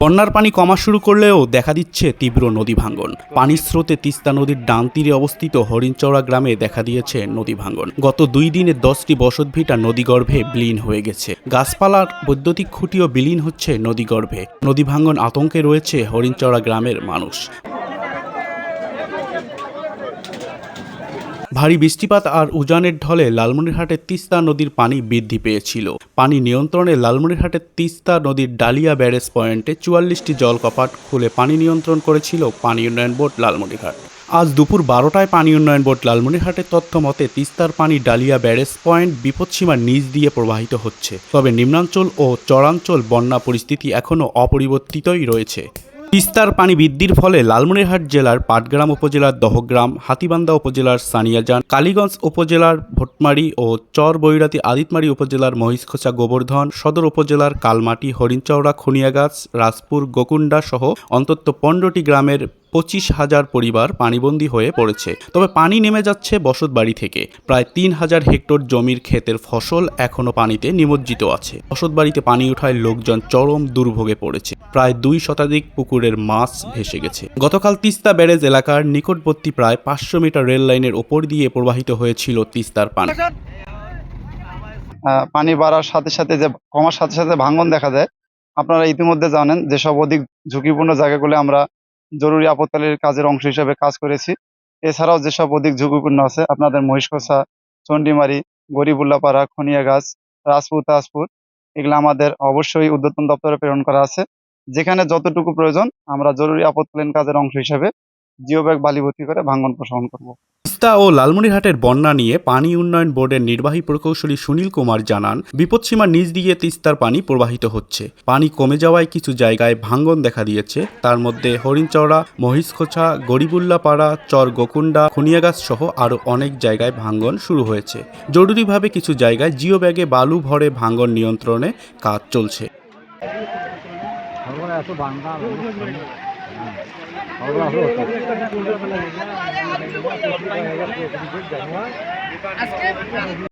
বন্যার পানি কমা শুরু করলেও দেখা দিচ্ছে তীব্র নদী ভাঙ্গন। পানির স্রোতে তিস্তা নদীর ডান তীরে অবস্থিত হরিণচৌড়া গ্রামে দেখা দিয়েছে নদী ভাঙ্গন। গত দুই দিনে দশটি বসতভিটা নদীগর্ভে বিলীন হয়ে গেছে। গাছপালার বৈদ্যুতিক খুঁটিও বিলীন হচ্ছে নদীগর্ভে নদী ভাঙ্গন আতঙ্কে রয়েছে হরিণচৌড়া গ্রামের মানুষ। ভারী বৃষ্টিপাত আর উজানের ঢলে লালমনিরহাটের তিস্তা নদীর পানি বৃদ্ধি পেয়েছিল। পানি নিয়ন্ত্রণে লালমনিরহাটের তিস্তা নদীর ডালিয়া ব্যারেজ পয়েন্টে চুয়াল্লিশটি জল কপাট খুলে পানি নিয়ন্ত্রণ করেছিল পানি উন্নয়ন বোর্ড লালমনিরহাট। আজ দুপুর বারোটায় পানি উন্নয়ন বোর্ড লালমনিরহাটের তথ্য মতে তিস্তার পানি ডালিয়া ব্যারেজ পয়েন্ট বিপদসীমার নিচ দিয়ে প্রবাহিত হচ্ছে। তবে নিম্নাঞ্চল ও চরাঞ্চল বন্যা পরিস্থিতি এখনও অপরিবর্তিতই রয়েছে। তিস্তার পানি বৃদ্ধির ফলে লালমনিরহাট জেলার পাটগ্রাম উপজেলার দহগ্রাম, হাতিবান্ধা উপজেলার সানিয়াজান, কালীগঞ্জ উপজেলার ভোটমারি ও চর বৈরাতি আদিতমারি উপজেলার মহিষখোচা গোবর্ধন, সদর উপজেলার কালমাটি হরিণচৌড়া খুনিয়াগাছ, রাজপুর গোকুন্ডা সহ অন্তত পনেরোটি গ্রামের পঁচিশ হাজার পরিবার পানিবন্দী হয়ে পড়েছে। তবে পানি নেমে যাচ্ছে বসত বাড়ি থেকে। প্রায় তিন হাজার হেক্টর জমির ক্ষেতের ফসল এখনও পানিতে নিমজ্জিত আছে। বসত বাড়িতে পানি ওঠায় লোকজন চরম দুর্ভোগে পড়েছে। প্রায় দুই শতাধিক পুকুরের মাছ ভেসে গেছে। গতকাল তিস্তা ব্যারেজ এলাকার নিকটবর্তী প্রায় পাঁচশো মিটার রেল লাইনের ওপর দিয়ে প্রবাহিত হয়েছিল তিস্তার পানি। পানি বাড়ার সাথে সাথে যে, কমার সাথে সাথে ভাঙন দেখা যায়। আপনারা ইতিমধ্যে জানেন যেসব অধিক ঝুঁকিপূর্ণ জায়গাগুলো আমরা জরুরি আপত্কালীন কাজের অংশ হিসেবে কাজ করেছি। এছাড়াও যেসব অধিক ঝুঁকিপূর্ণ আছে, আপনাদের মহিষকষা, চণ্ডীমারি গরিবুল্লাপাড়া খনিয়াগাছ রাজপুর তাজপুর এগুলো আমাদের অবশ্যই উদ্যতন দপ্তরে প্রেরণ করা আছে। যেখানে যতটুকু প্রয়োজন, আমরা জরুরি আপত্কালীন কাজের অংশ হিসেবে জিও ব্যাগ বালি ভর্তি করে ভাঙন প্রশমন করব। তিস্তা ও লালমনিরহাটের বন্যা নিয়ে পানি উন্নয়ন বোর্ডের নির্বাহী প্রকৌশলী সুনীল কুমার জানান বিপদসীমার নিচ দিয়ে তিস্তার পানি প্রবাহিত হচ্ছে। পানি কমে যাওয়ায় কিছু জায়গায় ভাঙ্গন দেখা দিয়েছে। তার মধ্যে হরিণচৌড়া মহিষখোছা গরিবুল্লাপাড়া চর গোকুন্ডা খুনিয়াগাছ সহ আরও অনেক জায়গায় ভাঙ্গন শুরু হয়েছে। জরুরিভাবে কিছু জায়গায় জিও ব্যাগে বালু ভরে ভাঙ্গন নিয়ন্ত্রণে কাজ চলছে। এত বাংলা সর্বদা